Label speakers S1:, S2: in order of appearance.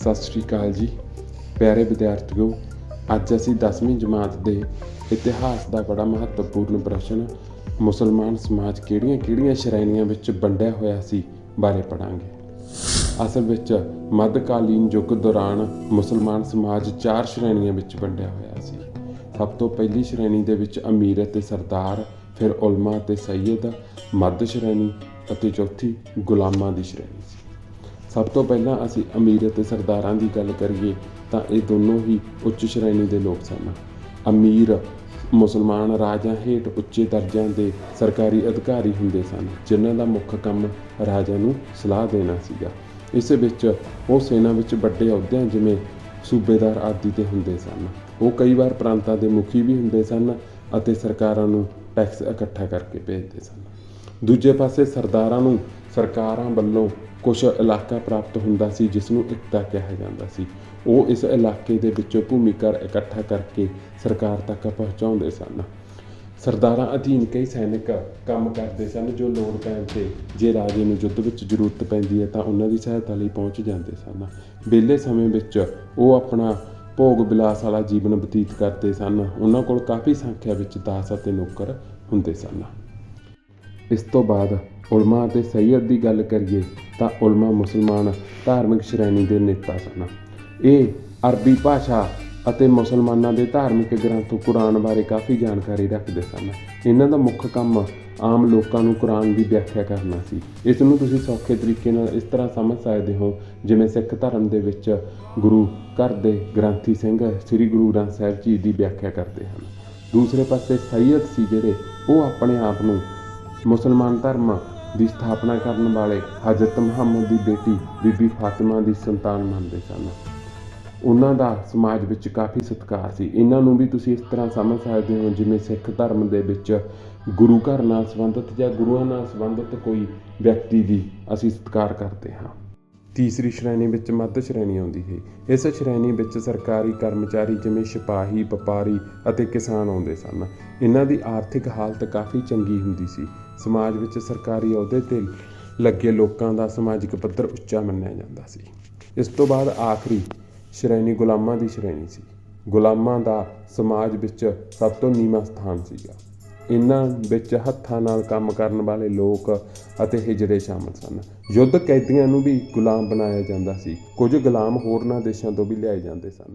S1: ਸਤਿ ਸ਼੍ਰੀ ਅਕਾਲ ਜੀ। ਪਿਆਰੇ ਵਿਦਿਆਰਥੀਓ, ਅੱਜ ਅਸੀਂ 10ਵੀਂ ਜਮਾਤ ਦੇ ਇਤਿਹਾਸ ਦਾ ਬੜਾ ਮਹੱਤਵਪੂਰਨ ਪ੍ਰਸ਼ਨ, ਮੁਸਲਮਾਨ ਸਮਾਜ ਕਿਹੜੀਆਂ-ਕਿਹੜੀਆਂ ਸ਼੍ਰੇਣੀਆਂ ਵਿੱਚ ਵੰਡਿਆ ਹੋਇਆ ਸੀ ਬਾਰੇ ਪੜਾਂਗੇ ਅਸਲ ਵਿੱਚ ਮੱਧਕਾਲੀਨ ਯੁੱਗ ਦੌਰਾਨ ਮੁਸਲਮਾਨ ਸਮਾਜ ਚਾਰ ਸ਼੍ਰੇਣੀਆਂ ਵਿੱਚ ਵੰਡਿਆ ਹੋਇਆ ਸੀ। ਸਭ ਤੋਂ ਪਹਿਲੀ ਸ਼੍ਰੇਣੀ ਦੇ ਵਿੱਚ ਅਮੀਰ ਅਤੇ ਸਰਦਾਰ, ਫਿਰ ਉਲਮਾ ਅਤੇ ਸੈਯਦ, ਮੱਧ ਸ਼੍ਰੇਣੀ ਅਤੇ ਚੌਥੀ ਗੁਲਾਮਾਂ ਦੀ ਸ਼੍ਰੇਣੀ ਸੀ। ਸਭ ਤੋਂ ਪਹਿਲਾਂ ਅਸੀਂ ਅਮੀਰ ਅਤੇ ਸਰਦਾਰਾਂ ਦੀ ਗੱਲ ਕਰੀਏ ਤਾਂ ਇਹ ਦੋਨੋਂ ਹੀ ਉੱਚ ਸ਼੍ਰੇਣੀ ਦੇ ਲੋਕ ਸਨ। ਅਮੀਰ ਮੁਸਲਮਾਨ ਰਾਜਾਂ ਹੇਠ ਉੱਚੇ ਦਰਜਿਆਂ ਦੇ ਸਰਕਾਰੀ ਅਧਿਕਾਰੀ ਹੁੰਦੇ ਸਨ, ਜਿਨ੍ਹਾਂ ਦਾ ਮੁੱਖ ਕੰਮ ਰਾਜਾ ਨੂੰ ਸਲਾਹ ਦੇਣਾ ਸੀਗਾ। ਇਸ ਵਿੱਚ ਉਹ ਸੈਨਾ ਵਿੱਚ ਵੱਡੇ ਅਹੁਦਿਆਂ ਜਿਵੇਂ ਸੂਬੇਦਾਰ ਆਦਿ ਤੇ ਹੁੰਦੇ ਸਨ। ਉਹ ਕਈ ਵਾਰ ਪ੍ਰਾਂਤਾਂ ਦੇ ਮੁਖੀ ਵੀ ਹੁੰਦੇ ਸਨ ਅਤੇ ਸਰਕਾਰਾਂ ਨੂੰ ਟੈਕਸ ਇਕੱਠਾ ਕਰਕੇ ਭੇਜਦੇ ਸਨ। ਦੂਜੇ ਪਾਸੇ ਸਰਦਾਰਾਂ ਨੂੰ, ਸਰਕਾਰਾਂ ਵੱਲੋਂ ਕੁਝ ਇਲਾਕਾ ਪ੍ਰਾਪਤ ਹੁੰਦਾ ਸੀ ਜਿਸ ਨੂੰ ਇਕਤਾ ਕਿਹਾ ਜਾਂਦਾ ਸੀ। ਉਹ ਇਸ ਇਲਾਕੇ ਦੇ ਵਿੱਚੋਂ ਭੂਮੀ ਇਕੱਠਾ ਕਰਕੇ ਸਰਕਾਰ ਤੱਕ ਪਹੁੰਚਾਉਂਦੇ ਸਨ। ਸਰਦਾਰਾਂ ਅਧੀਨ ਕਈ ਸੈਨਿਕ ਕੰਮ ਕਰਦੇ ਸਨ, ਜੋ ਲੋੜ ਪੈਣ ਤੇ ਜੇ ਰਾਜੇ ਨੂੰ ਯੁੱਧ ਵਿੱਚ ਜ਼ਰੂਰਤ ਪੈਂਦੀ ਹੈ ਤਾਂ ਉਹਨਾਂ ਦੀ ਸਹਾਇਤਾ ਲਈ ਪਹੁੰਚ ਜਾਂਦੇ ਸਨ। ਵਿਹਲੇ ਸਮੇਂ ਵਿੱਚ ਉਹ ਆਪਣਾ ਭੋਗ ਵਿਲਾਸ ਵਾਲਾ ਜੀਵਨ ਬਤੀਤ ਕਰਦੇ ਸਨ। ਉਹਨਾਂ ਕੋਲ ਕਾਫੀ ਸੰਖਿਆ ਵਿੱਚ ਦਾਸ ਅਤੇ ਨੌਕਰ ਹੁੰਦੇ ਸਨ। ਇਸ ਤੋਂ ਬਾਅਦ ਉਲਮਾ ਅਤੇ ਸੈਯਦ ਦੀ ਗੱਲ ਕਰੀਏ ਤਾਂ ਉਲਮਾ ਮੁਸਲਮਾਨ ਧਾਰਮਿਕ ਸ਼੍ਰੇਣੀ ਦੇ ਨੇਤਾ ਸਨ। ਇਹ ਅਰਬੀ ਭਾਸ਼ਾ ਅਤੇ ਮੁਸਲਮਾਨਾਂ ਦੇ ਧਾਰਮਿਕ ਗ੍ਰੰਥ ਕੁਰਾਨ ਬਾਰੇ ਕਾਫੀ ਜਾਣਕਾਰੀ ਰੱਖਦੇ ਸਨ। ਇਹਨਾਂ ਦਾ ਮੁੱਖ ਕੰਮ ਆਮ ਲੋਕਾਂ ਨੂੰ ਕੁਰਾਨ ਦੀ ਵਿਆਖਿਆ ਕਰਨਾ ਸੀ। ਇਸ ਨੂੰ ਤੁਸੀਂ ਸੌਖੇ ਤਰੀਕੇ ਨਾਲ ਇਸ ਤਰ੍ਹਾਂ ਸਮਝ ਸਕਦੇ ਹੋ, ਜਿਵੇਂ ਸਿੱਖ ਧਰਮ ਦੇ ਵਿੱਚ ਗੁਰੂ ਘਰ ਦੇ ਗ੍ਰੰਥੀ ਸਿੰਘ ਸ੍ਰੀ ਗੁਰੂ ਗ੍ਰੰਥ ਸਾਹਿਬ ਜੀ ਦੀ ਵਿਆਖਿਆ ਕਰਦੇ ਹਨ। ਦੂਸਰੇ ਪਾਸੇ ਸੈਯਦ ਸੀ ਜਿਹੜੇ, ਉਹ ਆਪਣੇ ਆਪ ਨੂੰ ਮੁਸਲਮਾਨ ਧਰਮ ਦੀ ਸਥਾਪਨਾ ਕਰਨ ਵਾਲੇ ਹਜ਼ਰਤ ਮੁਹੰਮਦ ਦੀ ਬੇਟੀ ਬੀਬੀ ਫਾਤਿਮਾ ਦੀ ਸੰਤਾਨ ਮੰਨਦੇ ਸਨ। ਉਹਨਾਂ ਦਾ ਸਮਾਜ ਵਿੱਚ ਕਾਫੀ ਸਤਿਕਾਰ ਸੀ। ਇਹਨਾਂ ਨੂੰ ਵੀ ਤੁਸੀਂ ਇਸ ਤਰ੍ਹਾਂ ਸਮਝ ਸਕਦੇ ਹੋ, ਜਿਵੇਂ ਸਿੱਖ ਧਰਮ ਦੇ ਵਿੱਚ ਗੁਰੂ ਘਰ ਨਾਲ ਸੰਬੰਧਿਤ ਜਾਂ ਗੁਰੂਆਂ ਨਾਲ ਸੰਬੰਧਿਤ ਕੋਈ ਵਿਅਕਤੀ ਦੀ ਅਸੀਂ ਸਤਿਕਾਰ ਕਰਦੇ ਹਾਂ। ਤੀਸਰੀ ਸ਼੍ਰੇਣੀ ਵਿੱਚ ਮੱਧ ਸ਼੍ਰੇਣੀ ਆਉਂਦੀ ਹੈ। ਇਸ ਸ਼੍ਰੇਣੀ ਵਿੱਚ ਸਰਕਾਰੀ ਕਰਮਚਾਰੀ ਜਿਵੇਂ ਸਿਪਾਹੀ, ਵਪਾਰੀ ਅਤੇ ਕਿਸਾਨ ਆਉਂਦੇ ਸਨ। ਇਹਨਾਂ ਦੀ ਆਰਥਿਕ ਹਾਲਤ ਕਾਫੀ ਚੰਗੀ ਹੁੰਦੀ ਸੀ। ਸਮਾਜ ਵਿੱਚ ਸਰਕਾਰੀ ਅਹੁਦੇ ਤੇ ਲੱਗੇ ਲੋਕਾਂ ਦਾ ਸਮਾਜਿਕ ਪੱਧਰ ਉੱਚਾ ਮੰਨਿਆ ਜਾਂਦਾ ਸੀ। ਇਸ ਤੋਂ ਬਾਅਦ ਆਖਰੀ ਸ਼੍ਰੇਣੀ ਗੁਲਾਮਾਂ ਦੀ ਸ਼੍ਰੇਣੀ ਸੀ। ਗੁਲਾਮਾਂ ਦਾ ਸਮਾਜ ਵਿੱਚ ਸਭ ਤੋਂ ਨੀਵਾਂ ਸਥਾਨ ਸੀਗਾ। ਇਹਨਾਂ ਵਿੱਚ ਹੱਥਾਂ ਨਾਲ ਕੰਮ ਕਰਨ ਵਾਲੇ ਲੋਕ ਅਤੇ ਹਿਜੜੇ ਸ਼ਾਮਲ ਸਨ। ਯੁੱਧ ਕੈਦੀਆਂ ਨੂੰ ਵੀ ਗੁਲਾਮ ਬਣਾਇਆ ਜਾਂਦਾ ਸੀ। ਕੁਝ ਗੁਲਾਮ ਹੋਰਨਾਂ ਦੇਸ਼ਾਂ ਤੋਂ ਵੀ ਲਿਆਏ ਜਾਂਦੇ ਸਨ।